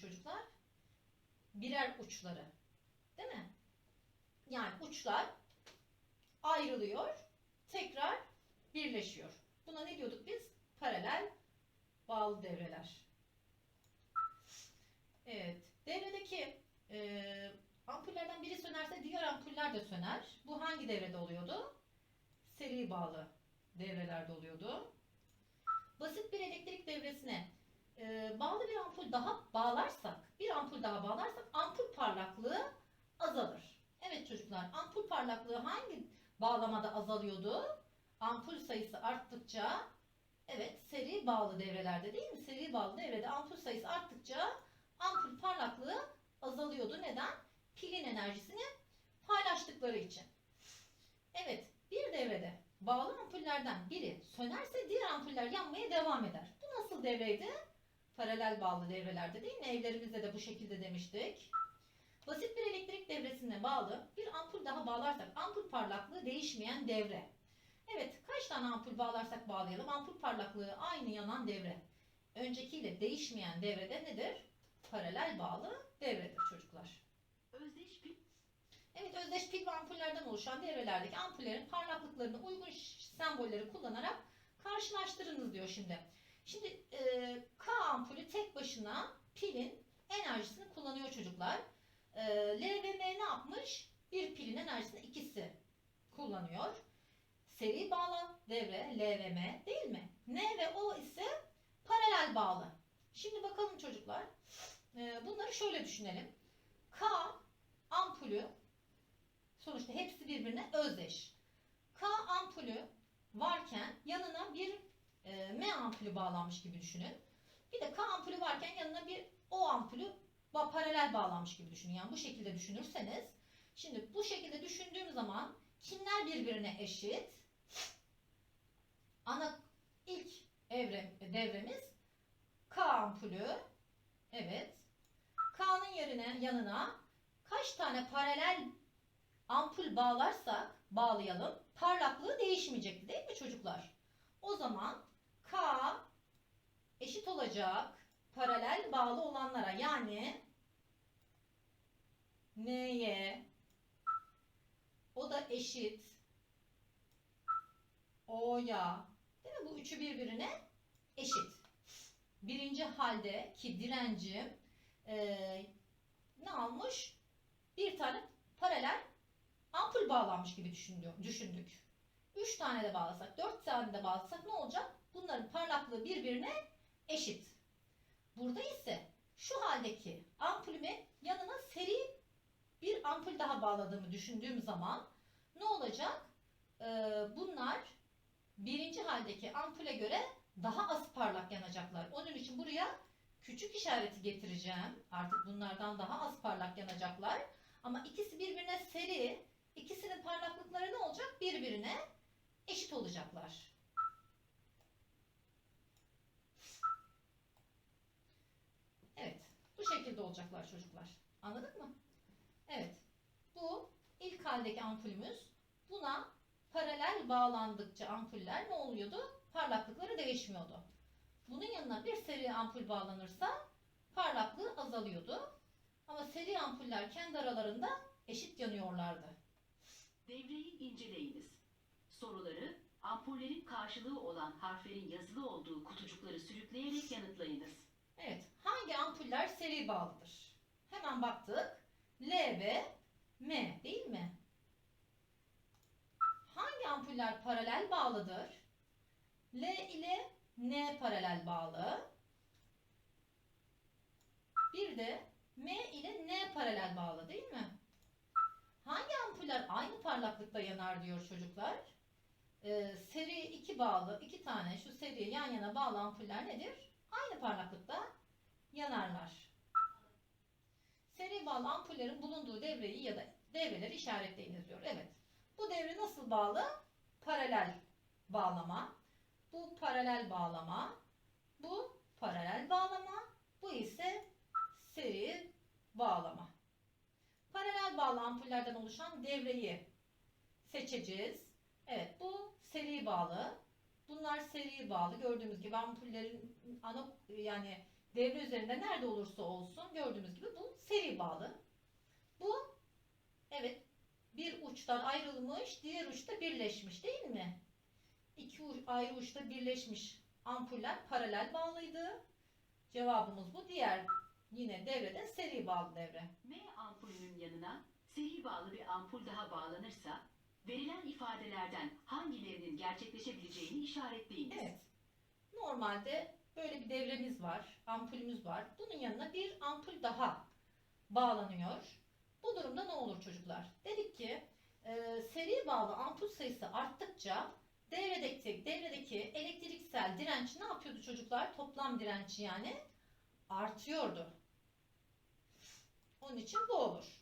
çocuklar? Birer uçları. Değil mi? Yani uçlar ayrılıyor, tekrar birleşiyor. Buna ne diyorduk biz? Paralel bağlı devreler. Evet. Devredeki e, ampullerden biri sönerse diğer ampuller de söner. Bu hangi devrede oluyordu? Seri bağlı devrelerde oluyordu. Basit bir elektrik devresine e, bağlı bir ampul daha bağlarsak, bir ampul daha bağlarsak ampul parlaklığı azalır. Evet çocuklar, ampul parlaklığı hangi bağlamada azalıyordu? Ampul sayısı arttıkça, evet seri bağlı devrelerde değil mi? Seri bağlı devrede ampul sayısı arttıkça ampul parlaklığı azalıyordu. Neden? Pilin enerjisini paylaştıkları için. Evet, bir devrede bağlı ampullerden biri sönerse diğer ampuller yanmaya devam eder. Bu nasıl devreydi? Paralel bağlı devrelerde değil mi? Evlerimizde de bu şekilde demiştik. Basit bir elektrik devresine bağlı bir ampul daha bağlarsak ampul parlaklığı değişmeyen devre. Evet, kaç tane ampul bağlarsak bağlayalım. Ampul parlaklığı aynı yanan devre. Öncekiyle değişmeyen devrede nedir? Paralel bağlı devredir çocuklar. Özdeş pil Evet, özdeş pil ve ampullerden oluşan devrelerdeki ampullerin parlaklıklarını uygun sembolleri kullanarak karşılaştırınız diyor şimdi. Şimdi e, K ampulü tek başına pilin enerjisini kullanıyor çocuklar. E, L ve M ne yapmış? Bir pilin enerjisini ikisi kullanıyor. Seri bağlı devre L ve M değil mi? N ve O ise paralel bağlı. Şimdi bakalım çocuklar. E, bunları şöyle düşünelim. K ampulü sonuçta hepsi birbirine özdeş. K ampulü varken yanına bir e, M ampulü bağlanmış gibi düşünün. Bir de K ampulü varken yanına bir O ampulü paralel bağlanmış gibi düşünün. Yani bu şekilde düşünürseniz şimdi bu şekilde düşündüğüm zaman kimler birbirine eşit? Ana ilk evre, devremiz K ampulü. Evet. K'nın yerine yanına kaç tane paralel ampul bağlarsak bağlayalım parlaklığı değişmeyecekti değil mi çocuklar? O zaman K eşit olacak paralel bağlı olanlara yani N'ye o da eşit O'ya değil mi? Bu üçü birbirine eşit. Birinci halde ki direncim eee, ne almış? Bir tane paralel ampul bağlanmış gibi düşündü- düşündük. 3 tane de bağlasak, 4 tane de bağlasak ne olacak? Bunların parlaklığı birbirine eşit. Burada ise şu haldeki ampulüme yanına seri bir ampul daha bağladığımı düşündüğüm zaman ne olacak? Ee, bunlar birinci haldeki ampule göre daha az parlak yanacaklar. Onun için buraya küçük işareti getireceğim. Artık bunlardan daha az parlak yanacaklar. Ama ikisi birbirine seri, ikisinin parlaklıkları ne olacak? Birbirine eşit olacaklar. Evet, bu şekilde olacaklar çocuklar. Anladık mı? Evet, bu ilk haldeki ampulümüz. Buna paralel bağlandıkça ampuller ne oluyordu? Parlaklıkları değişmiyordu. Bunun yanına bir seri ampul bağlanırsa parlaklığı azalıyordu. Ama seri ampuller kendi aralarında eşit yanıyorlardı. devreyi inceleyiniz. Soruları ampullerin karşılığı olan harflerin yazılı olduğu kutucukları sürükleyerek yanıtlayınız. Evet, hangi ampuller seri bağlıdır? Hemen baktık. L ve M değil mi? Hangi ampuller paralel bağlıdır? L ile N paralel bağlı. Bir de M ile N paralel bağlı değil mi? Hangi ampuller aynı parlaklıkta yanar diyor çocuklar? Ee, seri 2 bağlı, iki tane şu seri yan yana bağlı ampuller nedir? Aynı parlaklıkta yanarlar. Seri bağlı ampullerin bulunduğu devreyi ya da devreleri işaretleyiniz diyor. Evet. Bu devre nasıl bağlı? Paralel bağlama. Bu paralel bağlama. Bu paralel bağlama. Bu ise seri bağlama. Paralel bağlı ampullerden oluşan devreyi seçeceğiz. Evet bu seri bağlı. Bunlar seri bağlı. Gördüğümüz gibi ampullerin ana yani devre üzerinde nerede olursa olsun gördüğümüz gibi bu seri bağlı. Bu evet bir uçtan ayrılmış, diğer uçta birleşmiş değil mi? İki ayrı uçta birleşmiş ampuller paralel bağlıydı. Cevabımız bu. Diğer yine devrede seri bağlı devre. M ampulünün yanına seri bağlı bir ampul daha bağlanırsa verilen ifadelerden hangilerinin gerçekleşebileceğini işaretleyiniz. Evet. Normalde böyle bir devremiz var, ampulümüz var. Bunun yanına bir ampul daha bağlanıyor. Bu durumda ne olur çocuklar? Dedik ki e, seri bağlı ampul sayısı arttıkça devredeki, devredeki elektriksel direnç ne yapıyordu çocuklar? Toplam direnci yani artıyordu. Onun için bu olur.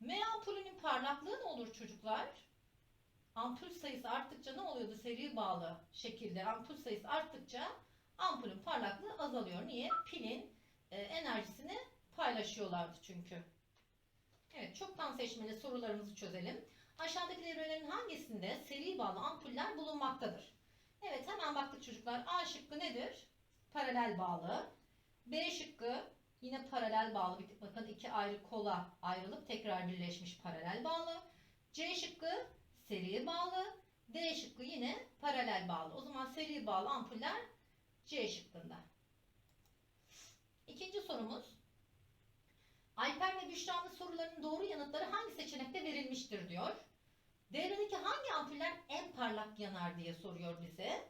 M ampulünün parlaklığı ne olur çocuklar? ampul sayısı arttıkça ne oluyordu? Seri bağlı şekilde ampul sayısı arttıkça ampulün parlaklığı azalıyor. Niye? Pilin e, enerjisini paylaşıyorlardı çünkü. Evet, çoktan seçmeli sorularımızı çözelim. Aşağıdaki devrelerin hangisinde seri bağlı ampuller bulunmaktadır? Evet, hemen baktık çocuklar. A şıkkı nedir? Paralel bağlı. B şıkkı yine paralel bağlı. Bakın iki ayrı kola ayrılıp tekrar birleşmiş paralel bağlı. C şıkkı seri bağlı. D şıkkı yine paralel bağlı. O zaman seri bağlı ampuller C şıkkında. İkinci sorumuz. Alper ve Büşra'nın sorularının doğru yanıtları hangi seçenekte verilmiştir diyor. Devredeki hangi ampuller en parlak yanar diye soruyor bize.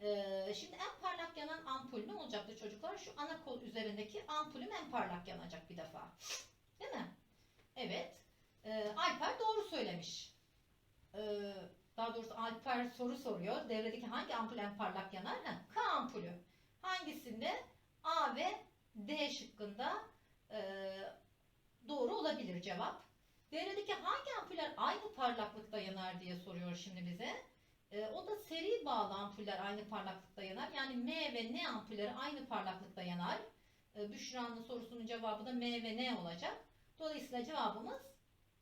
Ee, şimdi en ampul ne olacaktı çocuklar? Şu ana kol üzerindeki ampulüm en parlak yanacak bir defa. Değil mi? Evet. Ee, Alper doğru söylemiş. Ee, daha doğrusu Alper soru soruyor. Devredeki hangi ampul en parlak yanar? Ha, K ampulü. Hangisinde? A ve D şıkkında e, doğru olabilir cevap. Devredeki hangi ampuller aynı parlaklıkta yanar diye soruyor şimdi bize. E, o da seri bağlı ampuller aynı parlaklıkta yanar. Yani M ve N ampulleri aynı parlaklıkta yanar. E, Büşra'nın sorusunun cevabı da M ve N olacak. Dolayısıyla cevabımız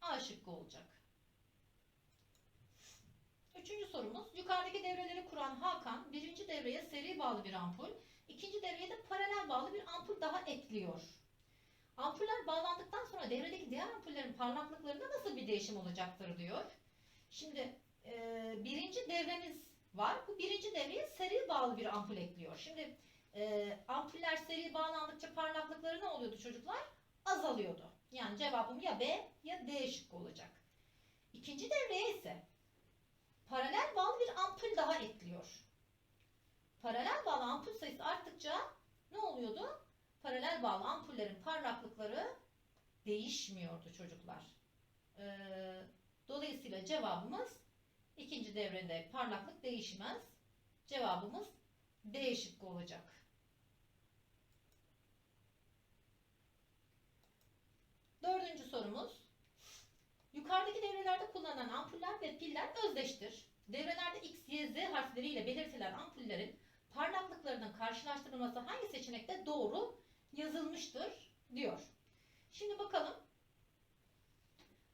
A şıkkı olacak. Üçüncü sorumuz. Yukarıdaki devreleri kuran Hakan birinci devreye seri bağlı bir ampul, ikinci devreye de paralel bağlı bir ampul daha ekliyor. Ampuller bağlandıktan sonra devredeki diğer ampullerin parlaklıklarında nasıl bir değişim olacaktır diyor. Şimdi e, birinci devremiz var. Bu birinci devreye seri bağlı bir ampul ekliyor. Şimdi e, ampuller seri bağlandıkça parlaklıkları ne oluyordu çocuklar? Azalıyordu. Yani cevabım ya B ya D şıkkı olacak. İkinci devreye ise paralel bağlı bir ampul daha ekliyor. Paralel bağlı ampul sayısı arttıkça ne oluyordu? Paralel bağlı ampullerin parlaklıkları değişmiyordu çocuklar. Ee, dolayısıyla cevabımız ikinci devrede parlaklık değişmez. Cevabımız D şıkkı olacak. Dördüncü sorumuz. Yukarıdaki devrelerde kullanılan ampuller ve piller özdeştir. Devrelerde X, Y, Z harfleriyle belirtilen ampullerin parlaklıklarının karşılaştırılması hangi seçenekte doğru yazılmıştır diyor. Şimdi bakalım.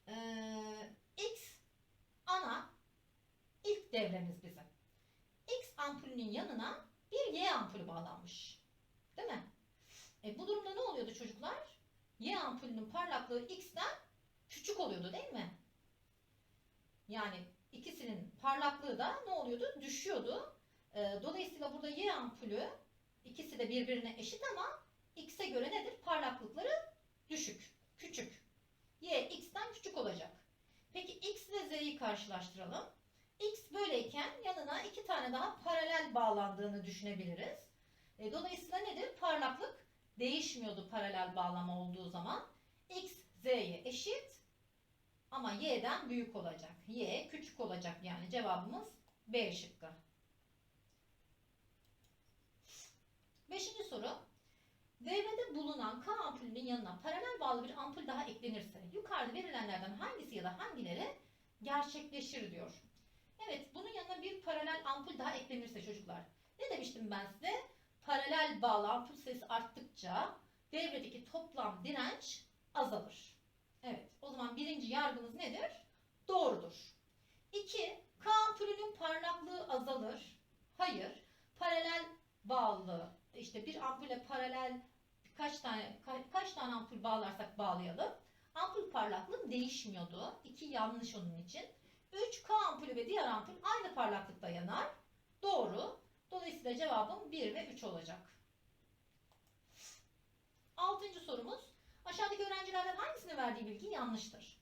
Ee, X ana devremiz bizim. X ampulünün yanına bir Y ampulü bağlanmış. Değil mi? E, bu durumda ne oluyordu çocuklar? Y ampulünün parlaklığı X'ten küçük oluyordu değil mi? Yani ikisinin parlaklığı da ne oluyordu? Düşüyordu. Ee, dolayısıyla burada Y ampulü ikisi de birbirine eşit ama X'e göre nedir? Parlaklıkları düşük, küçük. Y X'ten küçük olacak. Peki X ile Z'yi karşılaştıralım. X böyleyken yanına iki tane daha paralel bağlandığını düşünebiliriz. E, dolayısıyla nedir? Parlaklık değişmiyordu paralel bağlama olduğu zaman. X Z'ye eşit ama Y'den büyük olacak. Y küçük olacak yani cevabımız B şıkkı. Beşinci soru. Devrede bulunan K ampulünün yanına paralel bağlı bir ampul daha eklenirse yukarıda verilenlerden hangisi ya da hangileri gerçekleşir diyor. Evet bunun yanına bir paralel ampul daha eklenirse çocuklar. Ne demiştim ben size? Paralel bağlı ampul sayısı arttıkça devredeki toplam direnç azalır. Evet. O zaman birinci yargımız nedir? Doğrudur. 2. K ampulünün parlaklığı azalır. Hayır. Paralel bağlı. İşte bir ampule paralel kaç tane ka- kaç tane ampul bağlarsak bağlayalım. Ampul parlaklığı değişmiyordu. 2 yanlış onun için. 3 K ampulü ve diğer ampul aynı parlaklıkta yanar. Doğru. Dolayısıyla cevabım 1 ve 3 olacak. Altıncı sorumuz. Aşağıdaki öğrencilerden hangisinin verdiği bilgi yanlıştır?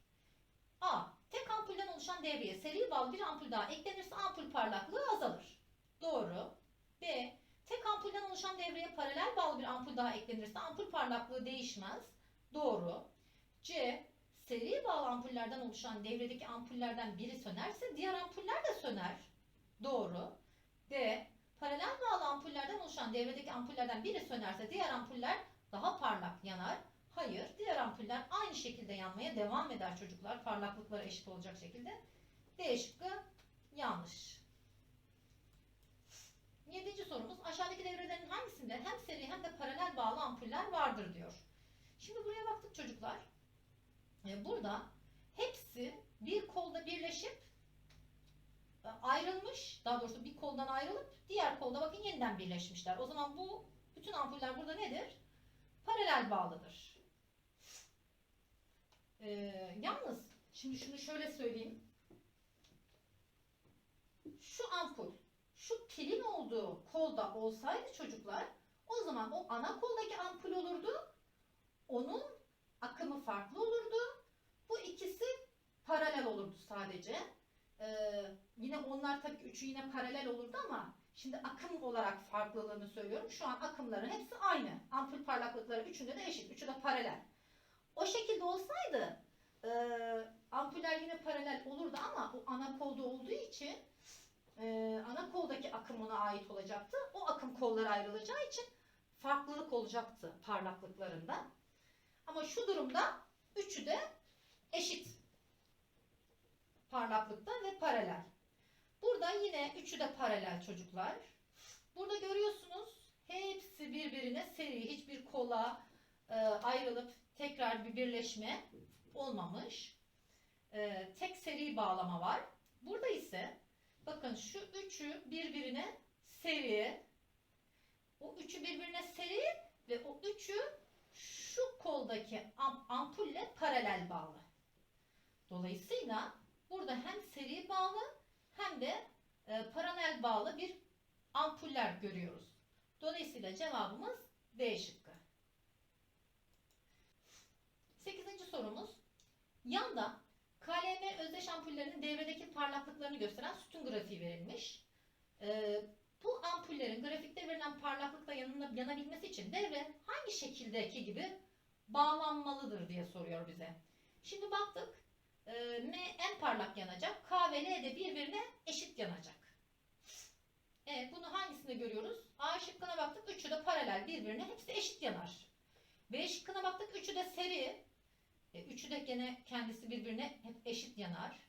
A. Tek ampulden oluşan devreye seri bağlı bir ampul daha eklenirse ampul parlaklığı azalır. Doğru. B. Tek ampulden oluşan devreye paralel bağlı bir ampul daha eklenirse ampul parlaklığı değişmez. Doğru. C. Seri bağlı ampullerden oluşan devredeki ampullerden biri sönerse diğer ampuller de söner. Doğru. D. Paralel bağlı ampullerden oluşan devredeki ampullerden biri sönerse diğer ampuller daha parlak yanar. Hayır, diğer ampuller aynı şekilde yanmaya devam eder çocuklar. Parlaklıkları eşit olacak şekilde. D şıkkı yanlış. Yedinci sorumuz aşağıdaki devrelerin hangisinde hem seri hem de paralel bağlı ampuller vardır diyor. Şimdi buraya baktık çocuklar. Burada hepsi bir kolda birleşip e, ayrılmış. Daha doğrusu bir koldan ayrılıp diğer kolda bakın yeniden birleşmişler. O zaman bu bütün ampuller burada nedir? Paralel bağlıdır. E, yalnız şimdi şunu şöyle söyleyeyim. Şu ampul şu pilin olduğu kolda olsaydı çocuklar o zaman o ana koldaki ampul olurdu. Onun akımı farklı olurdu. Bu ikisi paralel olurdu sadece. Ee, yine onlar tabii ki üçü yine paralel olurdu ama şimdi akım olarak farklılığını söylüyorum. Şu an akımların hepsi aynı. Ampul parlaklıkları üçünde de eşit. Üçü de paralel. O şekilde olsaydı e, ampuller yine paralel olurdu ama o ana kolda olduğu için e, ana koldaki akım ona ait olacaktı. O akım kollara ayrılacağı için farklılık olacaktı parlaklıklarında. Ama şu durumda üçü de eşit parlaklıkta ve paralel. Burada yine üçü de paralel çocuklar. Burada görüyorsunuz hepsi birbirine seri hiçbir kola e, ayrılıp tekrar bir birleşme olmamış. E, tek seri bağlama var. Burada ise bakın şu üçü birbirine seri o üçü birbirine seri ve o üçü şu koldaki am- ampulle paralel bağlı. Dolayısıyla burada hem seri bağlı hem de e, paralel bağlı bir ampuller görüyoruz. Dolayısıyla cevabımız D şıkkı. Sekizinci sorumuz. Yanda KLM özdeş ampullerinin devredeki parlaklıklarını gösteren sütun grafiği verilmiş. E, bu ampullerin grafikte verilen parlaklıkla yanına, yanabilmesi için devre hangi şekildeki gibi bağlanmalıdır diye soruyor bize. Şimdi baktık. E, M en parlak yanacak. K ve L de birbirine eşit yanacak. Evet bunu hangisinde görüyoruz? A şıkkına baktık. Üçü de paralel birbirine. Hepsi eşit yanar. B şıkkına baktık. Üçü de seri. E, üçü de gene kendisi birbirine hep eşit yanar.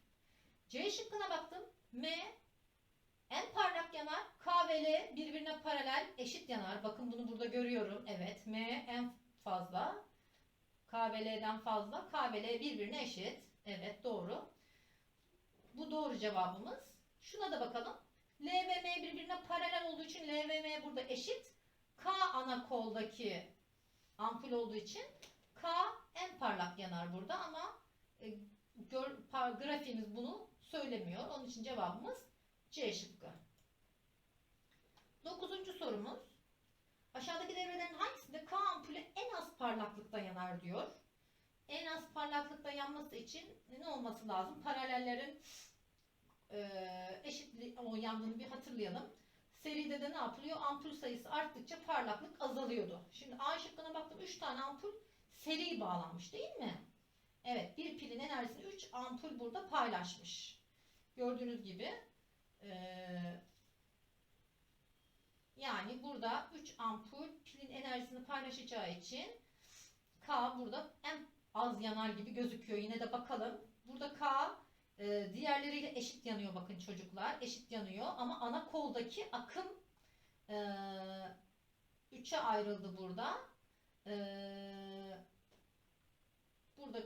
C şıkkına baktım. M en parlak yanar. K ve L birbirine paralel eşit yanar. Bakın bunu burada görüyorum. Evet. M en fazla. K ve L'den fazla. K ve L birbirine eşit. Evet doğru. Bu doğru cevabımız. Şuna da bakalım. L ve M birbirine paralel olduğu için L ve M burada eşit. K ana koldaki ampul olduğu için K en parlak yanar burada ama e, gör, par- grafiğimiz bunu söylemiyor. Onun için cevabımız C şıkkı. Dokuzuncu sorumuz. Aşağıdaki devrelerin hangisinde K ampulü en az parlaklıkta yanar diyor. En az parlaklıkta yanması için ne olması lazım? Paralellerin eee eşit o yandığını bir hatırlayalım. Seride de ne yapılıyor? Ampul sayısı arttıkça parlaklık azalıyordu. Şimdi A şıkkına baktım 3 tane ampul seri bağlanmış değil mi? Evet bir pilin enerjisini 3 ampul burada paylaşmış. Gördüğünüz gibi eee, yani burada 3 ampul pilin enerjisini paylaşacağı için K burada en az yanar gibi gözüküyor. Yine de bakalım. Burada K e, diğerleriyle eşit yanıyor bakın çocuklar. Eşit yanıyor ama ana koldaki akım 3'e ayrıldı burada. E, burada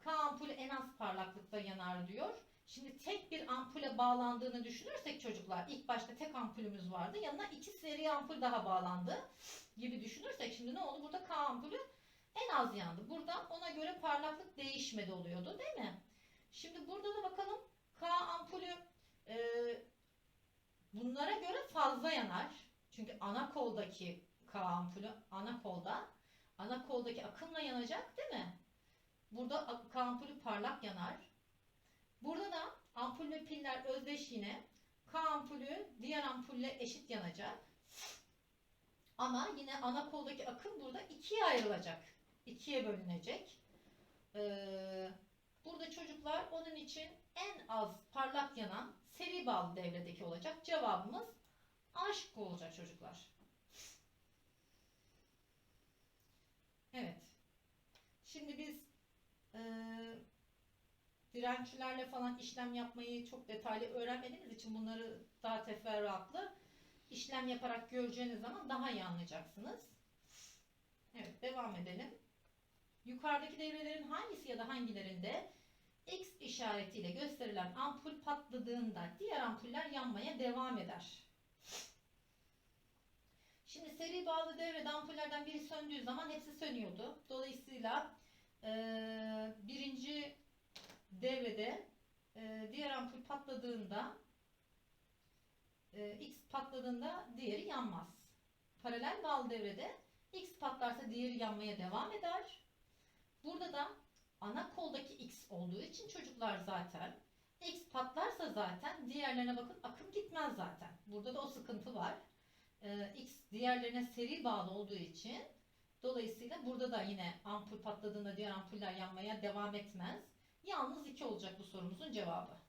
K ampulü en az parlaklıkta yanar diyor. Şimdi tek bir ampule bağlandığını düşünürsek çocuklar ilk başta tek ampulümüz vardı. Yanına iki seri ampul daha bağlandı gibi düşünürsek şimdi ne oldu? Burada K ampulü en az yandı. Burada ona göre parlaklık değişmedi oluyordu değil mi? Şimdi burada da bakalım K ampulü e, bunlara göre fazla yanar. Çünkü ana koldaki K ampulü ana kolda ana koldaki akımla yanacak değil mi? Burada K ampulü parlak yanar. Burada da ampul ve piller özdeş yine. K ampulü diğer ampulle eşit yanacak. Ama yine ana koldaki akım burada ikiye ayrılacak. İkiye bölünecek. Ee, burada çocuklar onun için en az parlak yanan seri bağlı devredeki olacak. Cevabımız A şıkkı olacak çocuklar. Evet. Şimdi biz eee dirençlerle falan işlem yapmayı çok detaylı öğrenmediğimiz için bunları daha teferruatlı işlem yaparak göreceğiniz zaman daha iyi anlayacaksınız. Evet devam edelim. Yukarıdaki devrelerin hangisi ya da hangilerinde X işaretiyle gösterilen ampul patladığında diğer ampuller yanmaya devam eder. Şimdi seri bağlı devrede ampullerden biri söndüğü zaman hepsi sönüyordu. Dolayısıyla eee, birinci devrede eee, diğer ampul patladığında eee, X patladığında diğeri yanmaz. Paralel bağlı devrede X patlarsa diğeri yanmaya devam eder. Burada da ana koldaki X olduğu için çocuklar zaten X patlarsa zaten diğerlerine bakın akım gitmez zaten. Burada da o sıkıntı var. Ee, X diğerlerine seri bağlı olduğu için dolayısıyla burada da yine ampul patladığında diğer ampuller yanmaya devam etmez. Yalnız 2 olacak bu sorumuzun cevabı.